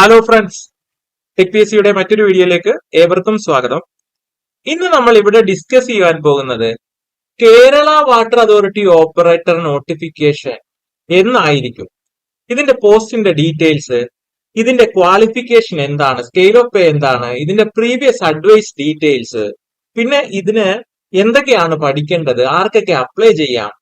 Hello friends tech P S സിയുടെ മറ്റൊരു വീഡിയോയിലേക്ക് ഏവർക്കും സ്വാഗതം. ഇന്ന് നമ്മൾ ഇവിടെ ഡിസ്കസ് ചെയ്യാൻ പോകുന്നത് Kerala water authority operator notification എന്നായിരിക്കും. ഇതിന്റെ പോസ്റ്റിന്റെ ഡീറ്റെയിൽസ് ഇതിന്റെ ക്വാളിഫിക്കേഷൻ എന്താണ് സ്കെയിൽ ഓഫ് പേ എന്താണ് ഇതിന്റെ പ്രീവിയസ് അഡ്വൈസ് ഡീറ്റെയിൽസ് പിന്നെ ഇതിന് എന്തൊക്കെയാണ് പഠിക്കേണ്ടത് ആർക്കൊക്കെ അപ്ലൈ ചെയ്യാം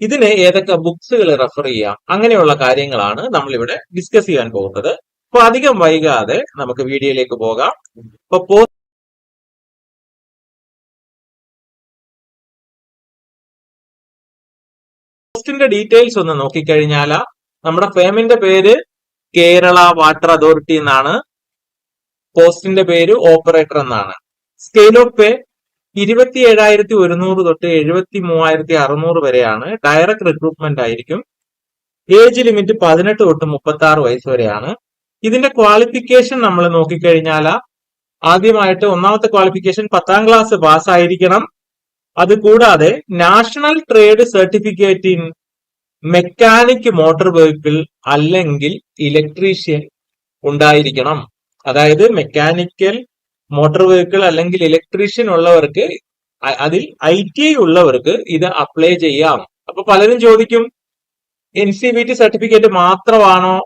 ഇതിന് ഏതൊക്കെ ബുക്സുകൾ റെഫർ ചെയ്യാം അങ്ങനെയുള്ള കാര്യങ്ങളാണ് നമ്മൾ ഇവിടെ ഡിസ്കസ് ചെയ്യാൻ പോകുന്നത്. അപ്പൊ അധികം വൈകാതെ നമുക്ക് വീഡിയോയിലേക്ക് പോകാം. അപ്പൊ പോസ്റ്റിന്റെ ഡീറ്റെയിൽസ് ഒന്ന് നോക്കിക്കഴിഞ്ഞാൽ നമ്മുടെ ഫേമിന്റെ പേര് കേരള വാട്ടർ അതോറിറ്റി എന്നാണ്. പോസ്റ്റിന്റെ പേര് ഓപ്പറേറ്റർ എന്നാണ്. സ്കെയിൽ ഓഫ് പേ ഇരുപത്തി ഏഴായിരത്തി ഒരുന്നൂറ് തൊട്ട് എഴുപത്തി മൂവായിരത്തി അറുന്നൂറ് വരെയാണ്. ഡയറക്ട് റിക്രൂട്ട്മെന്റ് ആയിരിക്കും. ഏജ് ലിമിറ്റ് പതിനെട്ട് തൊട്ട് മുപ്പത്തി ആറ് വയസ്സ് വരെയാണ്. ഇതിന്റെ ക്വാളിഫിക്കേഷൻ നമ്മൾ നോക്കിക്കഴിഞ്ഞാൽ ആദ്യമായിട്ട് ഒന്നാമത്തെ ക്വാളിഫിക്കേഷൻ പത്താം ക്ലാസ് പാസ്സായിരിക്കണം അത് കൂടാതെ national trade certificate in mechanic motor vehicle അല്ലെങ്കിൽ ഇലക്ട്രീഷ്യൻ ഉണ്ടായിരിക്കണം. അതായത് മെക്കാനിക്കൽ മോട്ടോർ വെഹിക്കിൾ അല്ലെങ്കിൽ ഇലക്ട്രീഷ്യൻ ഉള്ളവർക്ക് അതിൽ ഐ ടി ഐ ഉള്ളവർക്ക് ഇത് അപ്ലൈ ചെയ്യാം. അപ്പൊ പലരും ചോദിക്കും N C V T certificate മാത്രമാണോ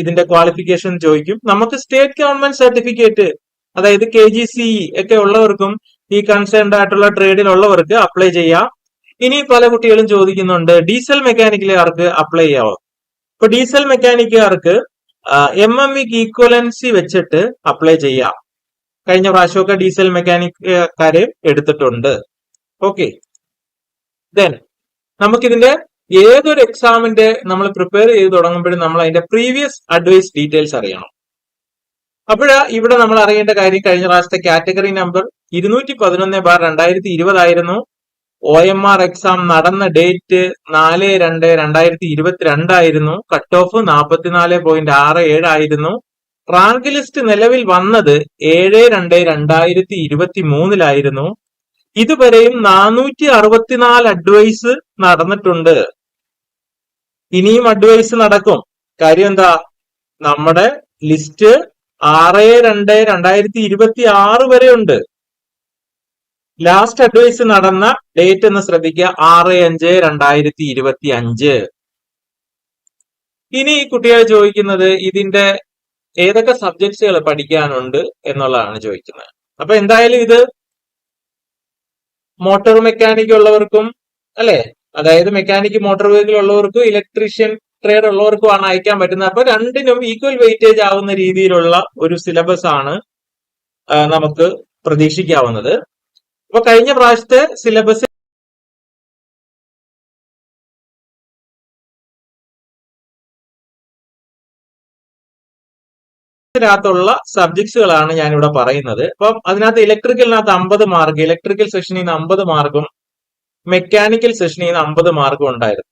ഇതിന്റെ ക്വാളിഫിക്കേഷൻ ചോദിക്കും. നമുക്ക് സ്റ്റേറ്റ് ഗവൺമെന്റ് സർട്ടിഫിക്കറ്റ് അതായത് കെ ജി സി ഒക്കെ ഉള്ളവർക്കും ഈ കൺസേൺഡ് ആയിട്ടുള്ള ട്രേഡിലുള്ളവർക്ക് അപ്ലൈ ചെയ്യാം. ഇനി പല കുട്ടികളും ചോദിക്കുന്നുണ്ട് ഡീസൽ മെക്കാനിക്കലുകാർക്ക് അപ്ലൈ ചെയ്യാവോ? ഇപ്പൊ ഡീസൽ മെക്കാനിക്കുകാർക്ക് എം എം വിക്ക് ഈക്വലൻസി വെച്ചിട്ട് അപ്ലൈ ചെയ്യാം. കഴിഞ്ഞ പ്രാവശ്യമൊക്കെ ഡീസൽ മെക്കാനിക്കാരെ എടുത്തിട്ടുണ്ട്. ഓക്കെ ദെൻ നമുക്കിതിന്റെ ഏതൊരു എക്സാമിന്റെ നമ്മൾ പ്രിപ്പയർ ചെയ്ത് തുടങ്ങുമ്പോഴും നമ്മൾ അതിന്റെ പ്രീവിയസ് അഡ്വൈസ് ഡീറ്റെയിൽസ് അറിയണം. അപ്പോഴാ ഇവിടെ നമ്മൾ അറിയേണ്ട കാര്യം കഴിഞ്ഞ പ്രാവശ്യത്തെ കാറ്റഗറി നമ്പർ ഇരുന്നൂറ്റി പതിനൊന്ന് ബാർ രണ്ടായിരത്തി ഇരുപതായിരുന്നു ഒ എം ആർ എക്സാം നടന്ന ഡേറ്റ് നാല് രണ്ട് രണ്ടായിരത്തി ഇരുപത്തിരണ്ടായിരുന്നു കട്ട് ഓഫ് നാൽപ്പത്തിനാല് പോയിന്റ് ആറ് ഏഴായിരുന്നു റാങ്ക് ലിസ്റ്റ് നിലവിൽ വന്നത് ഏഴ് രണ്ട് രണ്ടായിരത്തി ഇരുപത്തി മൂന്നിലായിരുന്നു ഇതുവരെയും നാനൂറ്റി അറുപത്തിനാല് അഡ്വൈസ് നടന്നിട്ടുണ്ട്. ഇനിയും അഡ്വൈസ് നടക്കും. കാര്യം എന്താ? നമ്മുടെ ലിസ്റ്റ് ആറ് രണ്ട് രണ്ടായിരത്തി ഇരുപത്തി ആറ് വരെ ഉണ്ട്. ലാസ്റ്റ് അഡ്വൈസ് നടന്ന ഡേറ്റ് എന്ന് ശ്രദ്ധിക്കുക. ആറ് അഞ്ച് രണ്ടായിരത്തി ഇരുപത്തി അഞ്ച് ഇനി ഈ കുട്ടികൾ ചോദിക്കുന്നത് ഇതിന്റെ ഏതൊക്കെ സബ്ജക്ട്സുകൾ പഠിക്കാനുണ്ട് എന്നുള്ളതാണ് ചോദിക്കുന്നത്. അപ്പൊ എന്തായാലും ഇത് മോട്ടോർ മെക്കാനിക് ഉള്ളവർക്കും അല്ലെ? അതായത് മെക്കാനിക് മോട്ടോർ വെഹിക്കിൾ ഉള്ളവർക്കും ഇലക്ട്രീഷ്യൻ ട്രേഡ് ഉള്ളവർക്കുമാണ് അയക്കാൻ പറ്റുന്നത്. അപ്പൊ രണ്ടിനും ഈക്വൽ വെയിറ്റേജ് ആവുന്ന രീതിയിലുള്ള ഒരു സിലബസ് ആണ് നമുക്ക് പ്രതീക്ഷിക്കാവുന്നത്. അപ്പൊ കഴിഞ്ഞ പ്രാവശ്യത്തെ സിലബസ് ിനകത്തുള്ള സബ്ജക്ട്സുകളാണ് ഞാൻ ഇവിടെ പറയുന്നത്. അപ്പം അതിനകത്ത് ഇലക്ട്രിക്കലിനകത്ത് അമ്പത് മാർക്ക് ഇലക്ട്രിക്കൽ സെഷനിൽ നിന്ന് അമ്പത് മാർക്കും മെക്കാനിക്കൽ സെഷനിൽ നിന്ന് അമ്പത് മാർക്കും ഉണ്ടായിരുന്നു.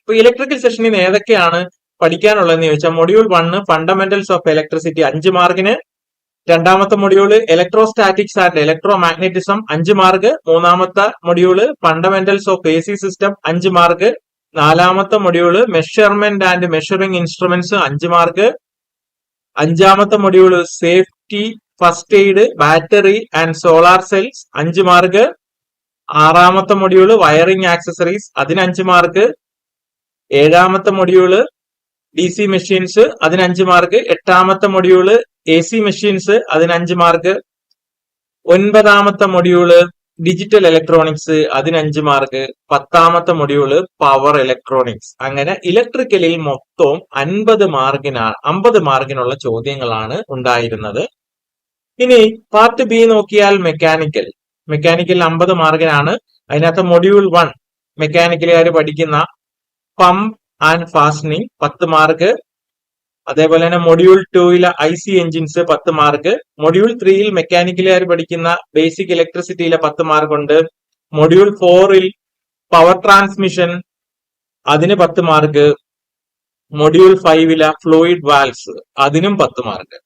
ഇപ്പൊ ഇലക്ട്രിക്കൽ സെഷനിൽ നിന്ന് ഏതൊക്കെയാണ് പഠിക്കാനുള്ളതെന്ന് ചോദിച്ചാൽ module one fundamentals of electricity അഞ്ച് മാർക്കിന് രണ്ടാമത്തെ module electrostatics and electromagnetism അഞ്ച് മാർക്ക് മൂന്നാമത്തെ module fundamentals of A C system അഞ്ച് മാർക്ക് നാലാമത്തെ module measurement and measuring instruments അഞ്ച് മാർക്ക് അഞ്ചാമത്തെ module safety first aid battery and solar cells അഞ്ച് മാർക്ക് ആറാമത്തെ മൊഡ്യൂൾ വയറിംഗ് ആക്സസറീസ് അതിന് അഞ്ച് മാർക്ക് ഏഴാമത്തെ മൊഡ്യൂൾ ഡി സി മെഷീൻസ് അതിന് അഞ്ച് മാർക്ക് എട്ടാമത്തെ മൊഡ്യൂൾ എ സി മെഷീൻസ് അതിന് അഞ്ച് മാർക്ക് ഒൻപതാമത്തെ മൊഡ്യൂൾ ഡിജിറ്റൽ ഇലക്ട്രോണിക്സ് അതിന് അഞ്ച് മാർക്ക് പത്താമത്തെ മൊഡ്യൂൾ പവർ ഇലക്ട്രോണിക്സ് അങ്ങനെ ഇലക്ട്രിക്കലിൽ മൊത്തം അൻപത് മാർക്കിനാണ് അമ്പത് മാർക്കിനുള്ള ചോദ്യങ്ങളാണ് ഉണ്ടായിരുന്നത്. ഇനി പാർട്ട് ബി നോക്കിയാൽ മെക്കാനിക്കൽ മെക്കാനിക്കൽ അമ്പത് മാർക്കിനാണ്. അതിനകത്ത് മൊഡ്യൂൾ വൺ മെക്കാനിക്കലുകാർ പഠിക്കുന്ന പമ്പ് ആൻഡ് ഫാസ്റ്റനിങ് പത്ത് മാർക്ക്. അതേപോലെ തന്നെ മൊഡ്യൂൾ ടൂയിലെ ഐ സി എഞ്ചിൻസ് പത്ത് മാർക്ക്. മൊഡ്യൂൾ ത്രീയിൽ മെക്കാനിക്കലുകാർ പഠിക്കുന്ന ബേസിക് ഇലക്ട്രിസിറ്റിയിലെ പത്ത് മാർക്ക് ഉണ്ട് മൊഡ്യൂൾ ഫോറിൽ പവർ ട്രാൻസ്മിഷൻ അതിന് പത്ത് മാർക്ക്. മൊഡ്യൂൾ ഫൈവിലെ ഫ്ലൂയിഡ് വാൽസ് അതിനും പത്ത് മാർക്ക്.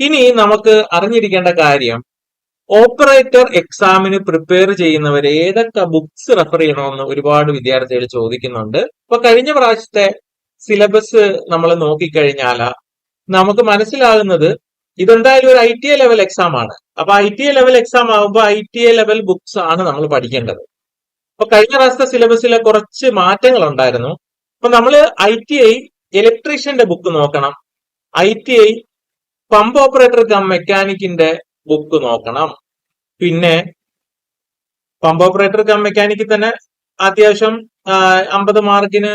ഇനി നമുക്ക് അറിഞ്ഞിരിക്കേണ്ട കാര്യം ഓപ്പറേറ്റർ എക്സാമിന് പ്രിപ്പയർ ചെയ്യുന്നവർ ഏതൊക്കെ ബുക്സ് റെഫർ ചെയ്യണമെന്ന് ഒരുപാട് വിദ്യാർത്ഥികൾ ചോദിക്കുന്നുണ്ട്. അപ്പൊ കഴിഞ്ഞ പ്രാവശ്യത്തെ സിലബസ് നമ്മൾ നോക്കിക്കഴിഞ്ഞാൽ നമുക്ക് മനസ്സിലാകുന്നത് ഇതെന്തായാലും ഒരു I T A level exam ആണ്. അപ്പൊ I T A level exam ആകുമ്പോൾ I T A level books ആണ് നമ്മൾ പഠിക്കേണ്ടത്. അപ്പൊ കഴിഞ്ഞ പ്രാവശ്യത്തെ സിലബസിലെ കുറച്ച് മാറ്റങ്ങൾ ഉണ്ടായിരുന്നു. അപ്പൊ നമ്മൾ ഐ ടി ഐ ഇലക്ട്രീഷ്യന്റെ ബുക്ക് നോക്കണം. I T I pump operator cum മെക്കാനിക്കിന്റെ book നോക്കണം. പിന്നെ പമ്പ് ഓപ്പറേറ്റർ കം മെക്കാനിക്കിൽ തന്നെ അത്യാവശ്യം അമ്പത് മാർക്കിന്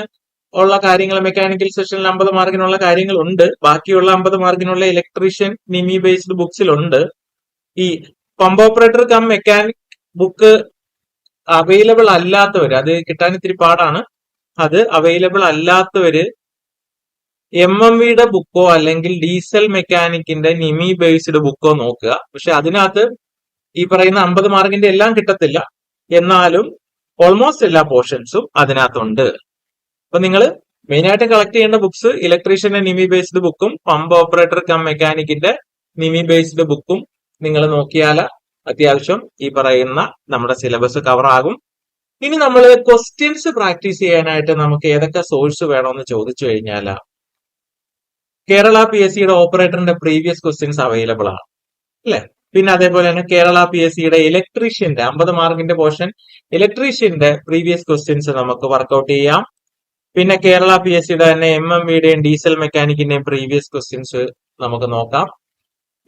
ഉള്ള കാര്യങ്ങൾ മെക്കാനിക്കൽ സെക്ഷനിൽ അമ്പത് മാർക്കിനുള്ള കാര്യങ്ങളുണ്ട്. ബാക്കിയുള്ള അമ്പത് മാർക്കിനുള്ള ഇലക്ട്രീഷ്യൻ നിമി ബേസ്ഡ് ബുക്സിലുണ്ട് ഈ pump operator cum mechanic book available അല്ലാത്തവർ അത് കിട്ടാൻ ഇത്തിരി പാടാണ്. അത് അവൈലബിൾ അല്ലാത്തവര് എം എം വിയുടെ ബുക്കോ അല്ലെങ്കിൽ ഡീസൽ മെക്കാനിക്കിന്റെ നിമി ബേസ്ഡ് ബുക്കോ നോക്കുക. പക്ഷെ അതിനകത്ത് ഈ പറയുന്ന അമ്പത് മാർക്കിന്റെ എല്ലാം കിട്ടത്തില്ല. എന്നാലും ഓൾമോസ്റ്റ് എല്ലാ പോർഷൻസും അതിനകത്തുണ്ട്. അപ്പൊ നിങ്ങൾ മെയിൻ ആയിട്ട് കളക്ട് ചെയ്യേണ്ട ബുക്സ് ഇലക്ട്രീഷ്യന്റെ നിമി ബേസ്ഡ് ബുക്കും പമ്പ് ഓപ്പറേറ്റർ കം മെക്കാനിക്കിന്റെ നിമി ബേസ്ഡ് ബുക്കും നിങ്ങൾ നോക്കിയാൽ അത്യാവശ്യം ഈ പറയുന്ന നമ്മുടെ സിലബസ് കവർ ആകും. ഇനി നമ്മൾ ക്വസ്റ്റ്യൻസ് പ്രാക്ടീസ് ചെയ്യാനായിട്ട് നമുക്ക് ഏതൊക്കെ സോഴ്സ് വേണമെന്ന് ചോദിച്ചു കഴിഞ്ഞാൽ കേരള പി എസ് സിയുടെ ഓപ്പറേറ്ററിന്റെ പ്രീവിയസ് ക്വസ്റ്റ്യൻസ് അവൈലബിൾ ആണ്. അല്ലെ? പിന്നെ അതേപോലെ തന്നെ കേരള പി എസ് സിയുടെ ഇലക്ട്രീഷ്യന്റെ അമ്പത് മാർക്കിന്റെ പോർഷൻ ഇലക്ട്രീഷ്യന്റെ പ്രീവിയസ് ക്വസ്റ്റ്യൻസ് നമുക്ക് വർക്ക്ഔട്ട് ചെയ്യാം. പിന്നെ കേരള പി എസ് സിയുടെ തന്നെ എം എം വിയുടെയും ഡീസൽ മെക്കാനിക്കിന്റെയും പ്രീവിയസ് ക്വസ്റ്റ്യൻസ് നമുക്ക് നോക്കാം.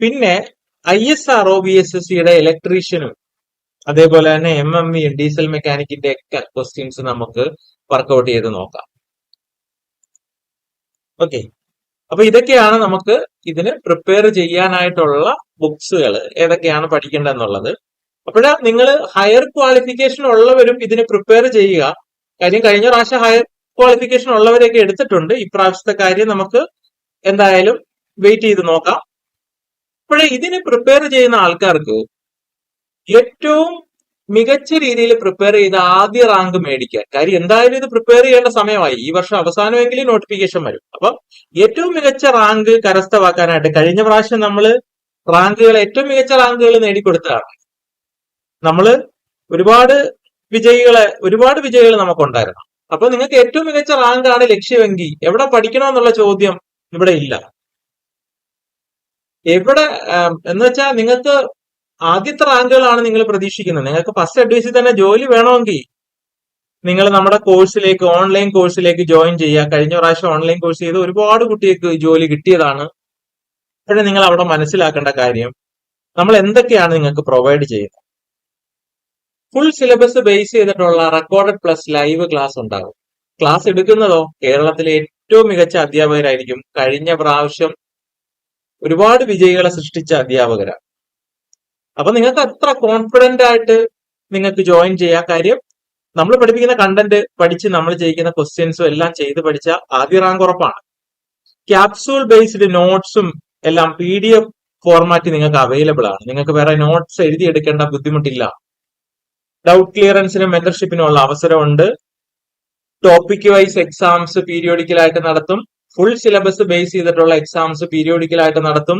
പിന്നെ I S R O B S S സിയുടെ ഇലക്ട്രീഷ്യനും അതേപോലെ തന്നെ എം എം വിയും ഡീസൽ മെക്കാനിക്കിന്റെ ഒക്കെ ക്വസ്റ്റ്യൻസ് നമുക്ക് വർക്ക്ഔട്ട് ചെയ്ത് നോക്കാം. ഓക്കെ അപ്പൊ ഇതൊക്കെയാണ് നമുക്ക് ഇതിന് പ്രിപ്പയർ ചെയ്യാനായിട്ടുള്ള ബുക്സുകൾ ഏതൊക്കെയാണ് പഠിക്കേണ്ടതെന്നുള്ളത്. അപ്പോഴാ നിങ്ങൾ ഹയർ ക്വാളിഫിക്കേഷൻ ഉള്ളവരും ഇതിന് പ്രിപ്പയർ ചെയ്യുക. കാര്യം കഴിഞ്ഞ പ്രാവശ്യം ഹയർ ക്വാളിഫിക്കേഷൻ ഉള്ളവരെയൊക്കെ എടുത്തിട്ടുണ്ട്. ഇപ്രാവശ്യത്തെ കാര്യം നമുക്ക് എന്തായാലും വെയിറ്റ് ചെയ്ത് നോക്കാം. അപ്പോഴേ ഇതിന് പ്രിപ്പയർ ചെയ്യുന്ന ആൾക്കാർക്ക് ഏറ്റവും മികച്ച രീതിയിൽ പ്രിപ്പയർ ചെയ്ത് ആദ്യ റാങ്ക് മേടിക്കാൻ കാര്യം എന്തായാലും ഇത് പ്രിപ്പയർ ചെയ്യേണ്ട സമയമായി. ഈ വർഷം അവസാനമെങ്കിലും നോട്ടിഫിക്കേഷൻ വരും. അപ്പൊ ഏറ്റവും മികച്ച റാങ്ക് കരസ്ഥമാക്കാനായിട്ട് കഴിഞ്ഞ പ്രാവശ്യം നമ്മൾ റാങ്കുകൾ ഏറ്റവും മികച്ച റാങ്കുകൾ നേടിക്കൊടുത്തതാണ്. നമ്മൾ ഒരുപാട് വിജയികളെ ഒരുപാട് വിജയികൾ നമുക്കുണ്ടായിരുന്നു. അപ്പൊ നിങ്ങൾക്ക് ഏറ്റവും മികച്ച റാങ്കാണ് ലക്ഷ്യമെങ്കിൽ എവിടെ പഠിക്കണമെന്നുള്ള ചോദ്യം ഇവിടെ ഇല്ല. എവിടെ എന്ന് വെച്ചാൽ നിങ്ങൾക്ക് ആദ്യത്തെ റാങ്കുകളാണ് നിങ്ങൾ പ്രതീക്ഷിക്കുന്നത്. നിങ്ങൾക്ക് ഫസ്റ്റ് അഡ്വൈസിൽ തന്നെ ജോലി വേണമെങ്കിൽ നിങ്ങൾ നമ്മുടെ കോഴ്സിലേക്ക് ഓൺലൈൻ കോഴ്സിലേക്ക് ജോയിൻ ചെയ്യുക. കഴിഞ്ഞ പ്രാവശ്യം ഓൺലൈൻ കോഴ്സ് ചെയ്ത് ഒരുപാട് കുട്ടികൾക്ക് ജോലി കിട്ടിയതാണ്. പക്ഷേ നിങ്ങൾ അവിടെ മനസ്സിലാക്കേണ്ട കാര്യം നമ്മൾ എന്തൊക്കെയാണ് നിങ്ങൾക്ക് പ്രൊവൈഡ് ചെയ്യുന്നത്? ഫുൾ സിലബസ് ബേസ് ചെയ്തിട്ടുള്ള റെക്കോർഡഡ് പ്ലസ് ലൈവ് ക്ലാസ് ഉണ്ടാകും ക്ലാസ് എടുക്കുന്നതോ? കേരളത്തിലെ ഏറ്റവും മികച്ച അധ്യാപകരായിരിക്കും. കഴിഞ്ഞ പ്രാവശ്യം ഒരുപാട് വിജയികളെ സൃഷ്ടിച്ച അധ്യാപകരാണ്. അപ്പൊ നിങ്ങൾക്ക് അത്ര കോൺഫിഡന്റ് ആയിട്ട് നിങ്ങൾക്ക് ജോയിൻ ചെയ്യാം കാര്യം നമ്മൾ പഠിപ്പിക്കുന്ന കണ്ടന്റ് പഠിച്ച് നമ്മൾ ചെയ്യിക്കുന്ന ക്വസ്റ്റ്യൻസും എല്ലാം ചെയ്ത് പഠിച്ച ആദ്യ റാങ്ക് ഉറപ്പാണ്. ക്യാപ്സൂൾ ബേസ്ഡ് നോട്ട്സും എല്ലാം പി ഡി എഫ് ഫോർമാറ്റ് നിങ്ങൾക്ക് അവൈലബിൾ ആണ്. നിങ്ങൾക്ക് വേറെ നോട്ട്സ് എഴുതിയെടുക്കേണ്ട ബുദ്ധിമുട്ടില്ല. ഡൗട്ട് ക്ലിയറൻസിനും മെന്റർഷിപ്പിനും ഉള്ള അവസരമുണ്ട്. ടോപ്പിക് വൈസ് എക്സാംസ് പീരിയോഡിക്കലായിട്ട് നടത്തും. ഫുൾ സിലബസ് ബേസ് ചെയ്തിട്ടുള്ള എക്സാംസ് പീരിയോഡിക്കലായിട്ട് നടത്തും.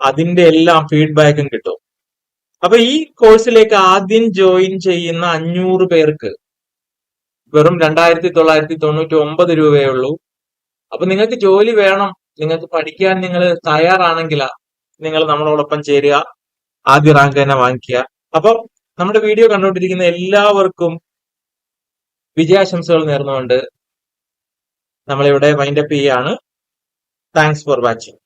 അതിന്റെ എല്ലാം ഫീഡ്ബാക്കും കിട്ടും. അപ്പൊ ഈ കോഴ്സിലേക്ക് ആദ്യം ജോയിൻ ചെയ്യുന്ന അഞ്ഞൂറ് പേർക്ക് വെറും രണ്ടായിരത്തി തൊള്ളായിരത്തി തൊണ്ണൂറ്റി ഒമ്പത് രൂപയേ ഉള്ളൂ അപ്പൊ നിങ്ങൾക്ക് ജോലി വേണം നിങ്ങൾക്ക് പഠിക്കാൻ നിങ്ങൾ തയ്യാറാണെങ്കിൽ നിങ്ങൾ നമ്മളോടൊപ്പം ചേരുക ആദ്യ റാങ്ക് തന്നെ വാങ്ങിക്കുക. അപ്പൊ നമ്മുടെ വീഡിയോ കണ്ടുകൊണ്ടിരിക്കുന്ന എല്ലാവർക്കും വിജയാശംസകൾ നേർന്നുകൊണ്ട് നമ്മളിവിടെ വൈൻഡപ്പ് ചെയ്യാണ്. Thanks for watching